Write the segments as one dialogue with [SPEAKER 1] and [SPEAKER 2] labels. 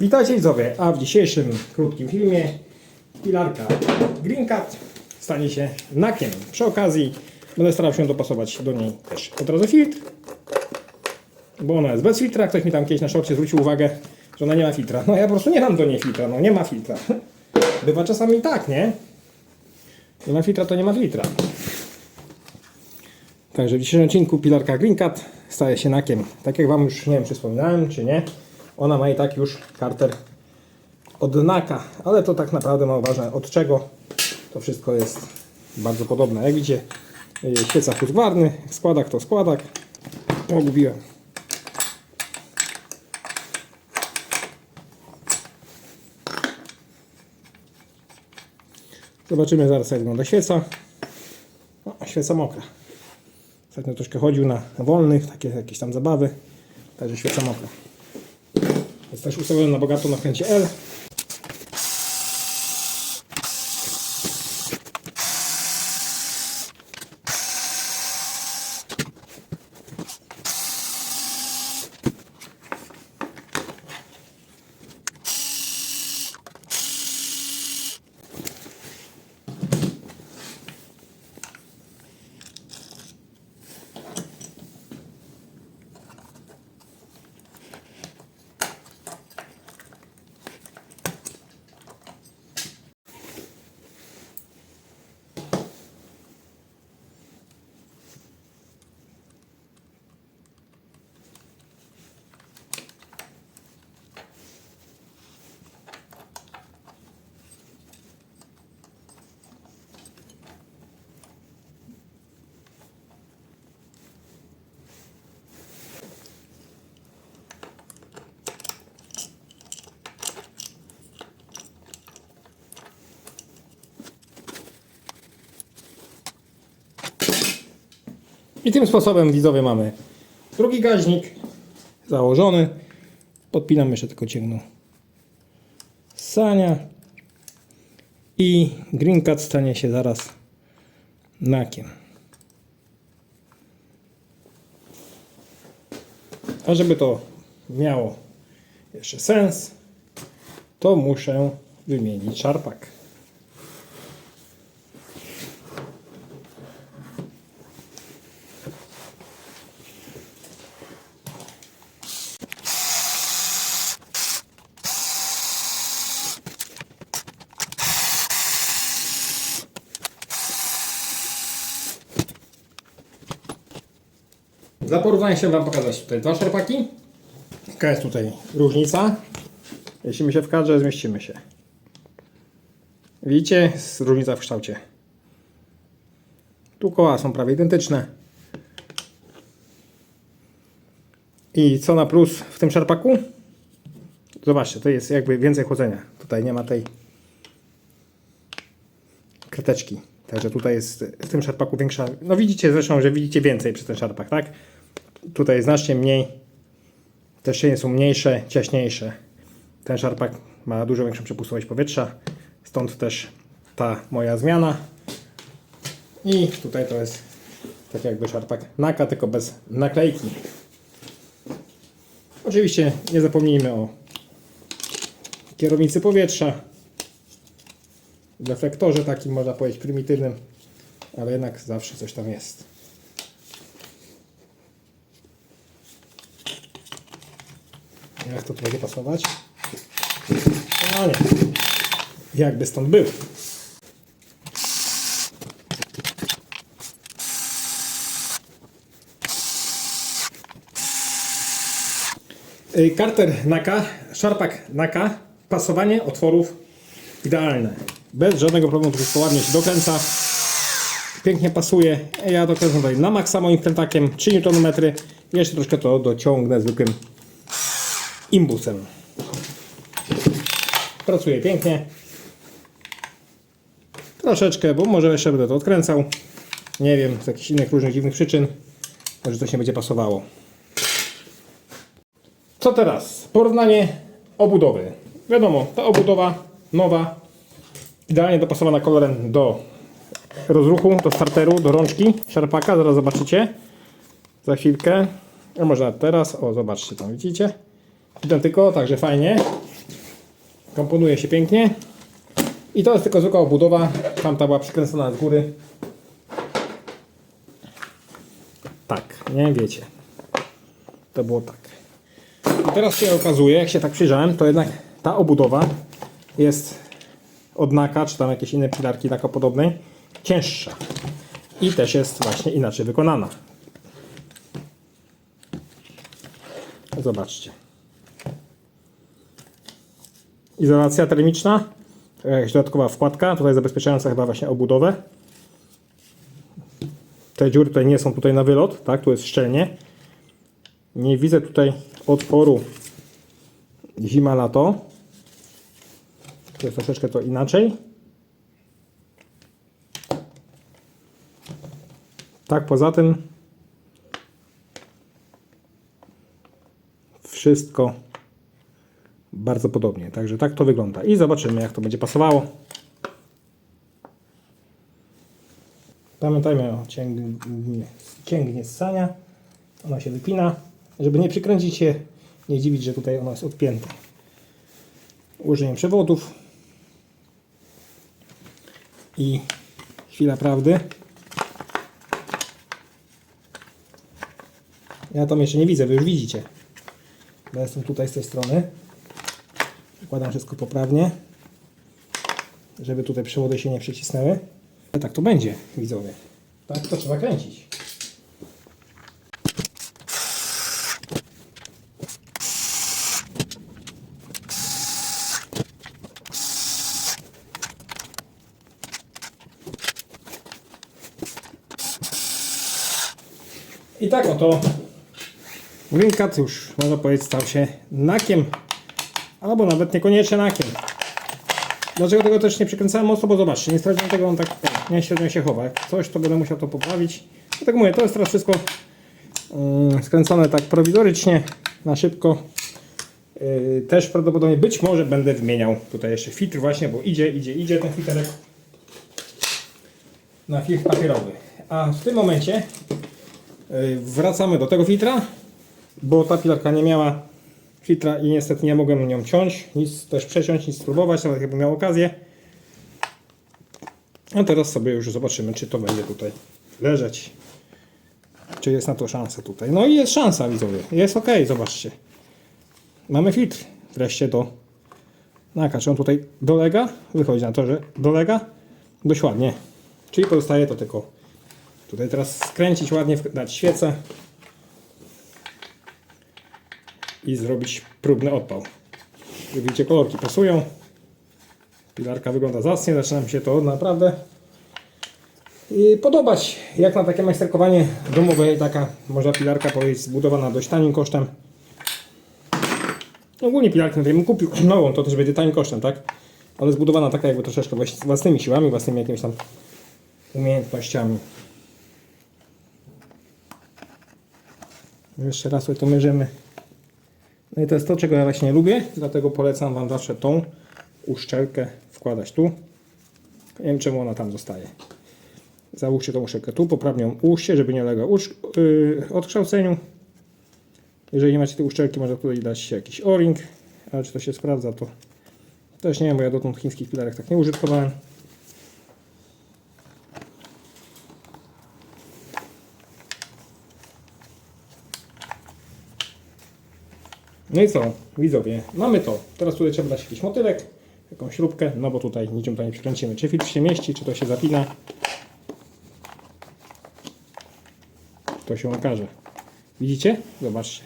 [SPEAKER 1] Witajcie widzowie, a w dzisiejszym krótkim filmie pilarka Green Cat stanie się nakiem. Przy okazji będę starał się dopasować do niej też od razu filtr, bo ona jest bez filtra. Ktoś mi tam kiedyś na szorcie zwrócił uwagę, że ona nie ma filtra. No ja po prostu nie mam do niej filtra, no nie ma filtra. Bywa czasami tak, nie? Nie ma filtra, to nie ma filtra. Także w dzisiejszym odcinku pilarka Green Cat staje się nakiem. Tak jak Wam już nie wiem, czy wspominałem, czy nie. Ona ma i tak już karter od naka, ale to tak naprawdę mało ważne od czego. To wszystko jest bardzo podobne. Jak widzicie, yy, świeca husqvarny, składak to składak. Pogubiłem. Zobaczymy zaraz jak wygląda świeca. O, świeca mokra. Ostatnio troszkę chodził na wolnych, takie jakieś tam zabawy. Także świeca mokra. Jest też ustawiony na bogato na kręcie L. I tym sposobem widzowie mamy drugi gaźnik założony. Podpinam jeszcze tylko cięgną sania i Green Cat stanie się zaraz nakiem. A żeby to miało jeszcze sens, to muszę wymienić szarpak. Dla porównania chciałem Wam pokazać tutaj dwa szarpaki. Jaka jest tutaj różnica? Jeśli my się w kadrze, zmieścimy się. Widzicie? Jest różnica w kształcie. Tu koła są prawie identyczne. I co na plus w tym szarpaku? Zobaczcie, to jest jakby więcej chłodzenia. Tutaj nie ma tej krateczki. Także tutaj jest w tym szarpaku większa. No widzicie zresztą, że widzicie więcej przez ten szarpak, tak? Tutaj znacznie mniej. Te szynie są mniejsze, ciaśniejsze. Ten szarpak ma dużo większą przepustowość powietrza. Stąd też ta moja zmiana. I tutaj to jest tak jakby szarpak naka, tylko bez naklejki. Oczywiście nie zapomnijmy o kierownicy powietrza deflektorze takim można powiedzieć prymitywnym, ale jednak zawsze coś tam jest. Jak to tu będzie pasować? No nie. Jakby stąd był. Karter Naka, szarpak Naka, pasowanie otworów idealne. Bez żadnego problemu to wszystko ładnie się dokręca. Pięknie pasuje. Ja dokręcam tutaj na maksa moim krętakiem 3 Nm. Jeszcze troszkę to dociągnę zwykłym imbusem. Pracuje pięknie. Troszeczkę, bo może jeszcze będę to odkręcał. Nie wiem, z jakichś innych różnych dziwnych przyczyn. Może coś nie będzie pasowało. Co teraz? Porównanie obudowy. Wiadomo, ta obudowa nowa, idealnie dopasowana kolorem do rozruchu, do starteru, do rączki szarpaka. Zaraz zobaczycie. Za chwilkę. A może teraz. O, zobaczcie tam, widzicie? Identyko, także fajnie. Komponuje się pięknie. I to jest tylko zwykła obudowa. Tamta była przykręcona z góry. Tak, nie wiecie. To było tak. I teraz się okazuje, jak się tak przyjrzałem, to jednak ta obudowa jest od Naka, czy tam jakieś inne pilarki tako podobnej, cięższa. I też jest właśnie inaczej wykonana. Zobaczcie. Izolacja termiczna, jakaś dodatkowa wkładka, tutaj zabezpieczająca chyba właśnie obudowę. Te dziury tutaj nie są tutaj na wylot, tak, tu jest szczelnie. Nie widzę tutaj otworu zima-lato. To jest troszeczkę to inaczej. Tak, poza tym wszystko bardzo podobnie. Także tak to wygląda. I zobaczymy, jak to będzie pasowało. Pamiętajmy o cięgnie, cięgnie ssania. Ona się wypina. Żeby nie przykręcić się, nie dziwić, że tutaj ona jest odpięta. Ułożeniem przewodów. I chwila prawdy. Ja tam jeszcze nie widzę, wy już widzicie. Ja jestem tutaj z tej strony. Układam wszystko poprawnie, żeby tutaj przewody się nie przycisnęły. Ale tak to będzie, widzowie. Tak to trzeba kręcić. I tak oto Winkat już można powiedzieć stał się nakiem, albo nawet niekoniecznie nakiem. Dlaczego tego też nie przykręcałem mocno, bo zobaczcie, nie sprawdziłem tego, on tak o, nie średnio się chowa. Jak coś, to będę musiał to poprawić. No tak mówię, to jest teraz wszystko yy, skręcone tak prowizorycznie, na szybko. Yy, też prawdopodobnie być może będę wymieniał tutaj jeszcze filtr właśnie, bo idzie, idzie, idzie ten filtrek na filtr papierowy. A w tym momencie yy, wracamy do tego filtra, bo ta pilarka nie miała filtra i niestety nie mogłem nią ciąć, nic też przeciąć, nic spróbować, nawet jakbym miał okazję. A teraz sobie już zobaczymy, czy to będzie tutaj leżeć. Czy jest na to szansa tutaj. No i jest szansa, widzowie. Jest ok, zobaczcie. Mamy filtr wreszcie do naka. Czy on tutaj dolega? Wychodzi na to, że dolega dość ładnie. Czyli pozostaje to tylko tutaj teraz skręcić ładnie, dać świecę i zrobić próbny odpał. Jak widzicie, kolorki pasują. Pilarka wygląda zacnie, zaczyna mi się to naprawdę i podobać. Jak na takie majsterkowanie domowe, taka można pilarka powiedzieć zbudowana dość tanim kosztem. Ogólnie pilarkę bym kupił nową, to też będzie tanim kosztem, tak? Ale zbudowana taka jakby troszeczkę własnymi siłami, własnymi jakimiś tam umiejętnościami. Jeszcze raz sobie to mierzymy. No i to jest to, czego ja właśnie lubię, dlatego polecam Wam zawsze tą uszczelkę wkładać tu. Nie wiem czemu ona tam zostaje. Załóżcie tą uszczelkę tu, poprawnie ją ułóżcie, żeby nie uległa yy, odkształceniu. Jeżeli nie macie tej uszczelki, można tutaj dać jakiś o-ring, ale czy to się sprawdza, to też nie wiem, bo ja dotąd chińskich pilarek tak nie użytkowałem. No i co, widzowie, mamy to. Teraz tutaj trzeba dać jakiś motylek, jakąś śrubkę, no bo tutaj niczym to nie przykręcimy. Czy filtr się mieści, czy to się zapina. To się okaże. Widzicie? Zobaczcie.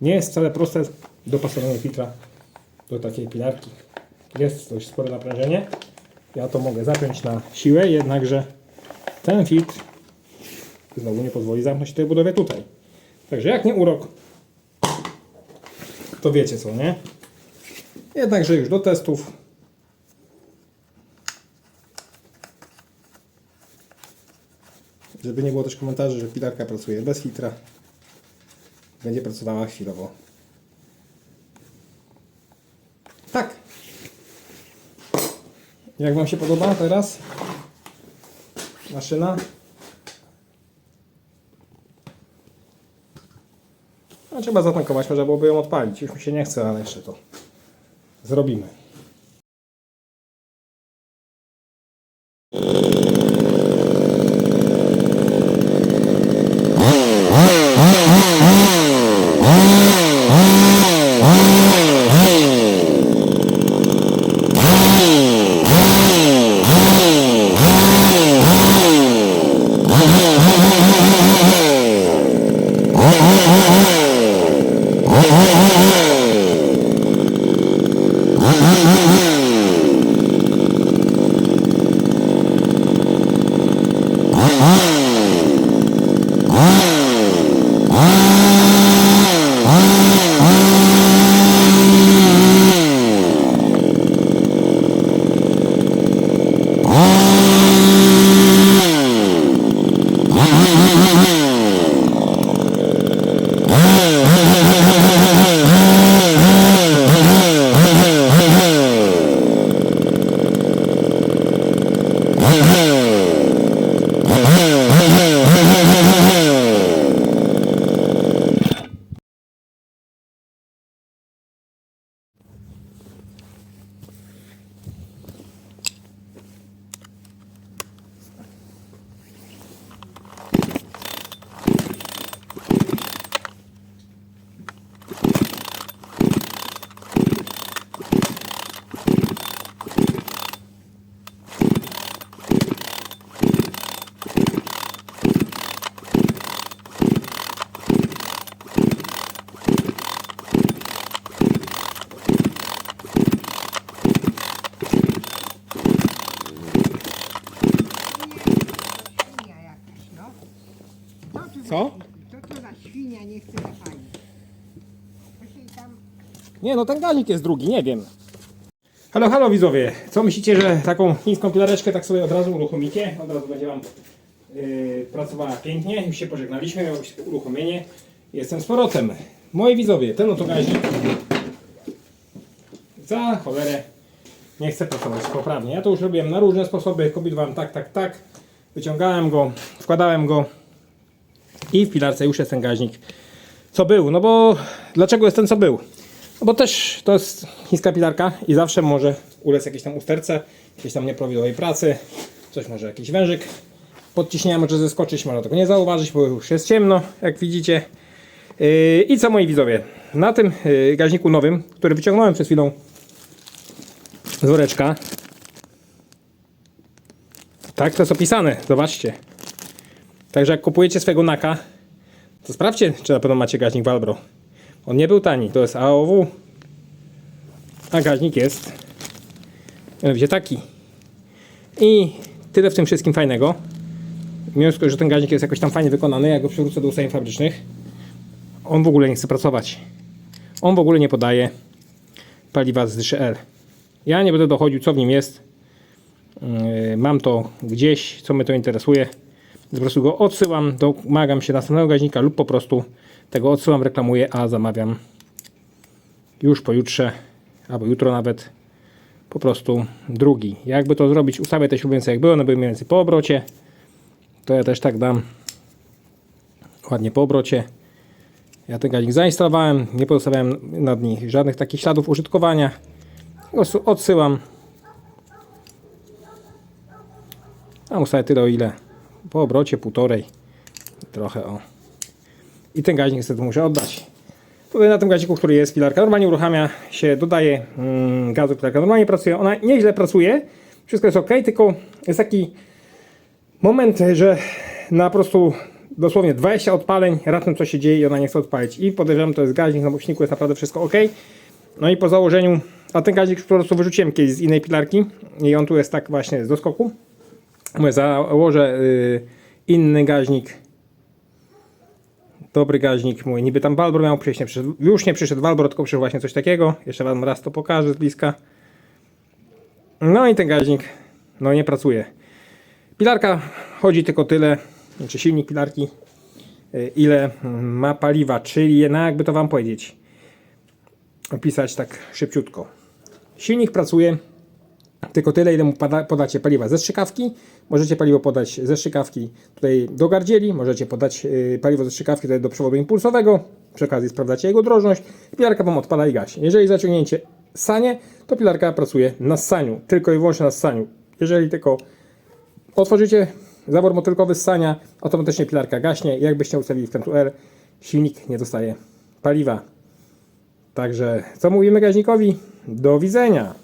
[SPEAKER 1] Nie jest wcale proste dopasowanie filtra do takiej pilarki. Jest dość spore naprężenie. Ja to mogę zapiąć na siłę, jednakże ten filtr znowu nie pozwoli zamknąć tej budowie tutaj. Także jak nie urok, to wiecie co, nie? Jednakże już do testów. Żeby nie było też komentarzy, że pilarka pracuje bez filtra. Będzie pracowała chwilowo. Tak. Jak Wam się podoba teraz? Maszyna? No, trzeba zatankować, można byłoby ją odpalić. Już mi się nie chce, ale jeszcze to zrobimy. Yeah. Nie no, ten gaźnik jest drugi, nie wiem. Halo, halo widzowie, co myślicie, że taką chińską pilareczkę tak sobie od razu uruchomicie? Od razu będzie Wam yy, pracowała pięknie, już się pożegnaliśmy, miało być uruchomienie. Jestem z powrotem. Moi widzowie, ten oto gaźnik za cholerę nie chce pracować poprawnie. Ja to już robiłem na różne sposoby, kombinowałem tak, tak, tak. Wyciągałem go, wkładałem go i w pilarce już jest ten gaźnik co był. No bo dlaczego jest ten co był? No bo też to jest chińska pilarka i zawsze może ulec jakieś tam usterce, jakieś tam nieprawidłowej pracy, coś może jakiś wężyk pod ciśnieniem może zeskoczyć, można tego nie zauważyć, bo już jest ciemno, jak widzicie. Yy, I co moi widzowie, na tym yy, gaźniku nowym, który wyciągnąłem przed chwilą z woreczka, tak to jest opisane, zobaczcie. Także jak kupujecie swojego naka, to sprawdźcie, czy na pewno macie gaźnik Valbro. On nie był tani, to jest AOW, a gaźnik jest mianowicie taki. I tyle w tym wszystkim fajnego. Mimo, że ten gaźnik jest jakoś tam fajnie wykonany, jak go przywrócę do ustawień fabrycznych, on w ogóle nie chce pracować. On w ogóle nie podaje paliwa z dyszy L. Ja nie będę dochodził, co w nim jest. Yy, Mam to gdzieś, co mnie to interesuje. Po prostu go odsyłam, domagam się następnego gaźnika lub po prostu tego odsyłam, reklamuję, a zamawiam już pojutrze albo jutro nawet po prostu drugi. Jakby to zrobić, ustawię te śrubience jak były, one były mniej więcej po obrocie. To ja też tak dam ładnie po obrocie. Ja ten gaźnik zainstalowałem, nie pozostawiałem nad nich żadnych takich śladów użytkowania. Po prostu odsyłam. A ustawię tyle o ile po obrocie półtorej trochę o. I ten gaźnik niestety muszę oddać. Tutaj na tym gaźniku, który jest pilarka, normalnie uruchamia się, dodaje mm, gazu, pilarka normalnie pracuje, ona nieźle pracuje, wszystko jest ok, tylko jest taki moment, że na po prostu dosłownie 20 odpaleń, raptem coś się dzieje i ona nie chce odpalić. I podejrzewam, to jest gaźnik, na boczniku jest naprawdę wszystko ok. No i po założeniu, a ten gaźnik po prostu wyrzuciłem kiedyś z innej pilarki i on tu jest tak właśnie z doskoku. Mówię, założę y, inny gaźnik, dobry gaźnik mój. Niby tam Valbro miał przyjść, nie przyszedł. już nie przyszedł Valbro, tylko przyszedł właśnie coś takiego. Jeszcze wam raz to pokażę z bliska. No i ten gaźnik, no nie pracuje. Pilarka chodzi tylko tyle, znaczy silnik pilarki, y, ile ma paliwa, czyli no jakby to wam powiedzieć, opisać tak szybciutko. Silnik pracuje tylko tyle, ile mu podacie paliwa ze strzykawki. Możecie paliwo podać ze strzykawki tutaj do gardzieli, możecie podać yy, paliwo ze strzykawki tutaj do przewodu impulsowego. Przy okazji sprawdzacie jego drożność. Pilarka wam odpala i gaśnie. Jeżeli zaciągnięcie sanie, to pilarka pracuje na ssaniu, tylko i wyłącznie na ssaniu. Jeżeli tylko otworzycie zawór motylkowy ssania, automatycznie pilarka gaśnie. Jakbyście ustawili wkrętu R, silnik nie dostaje paliwa. Także co mówimy gaźnikowi? Do widzenia.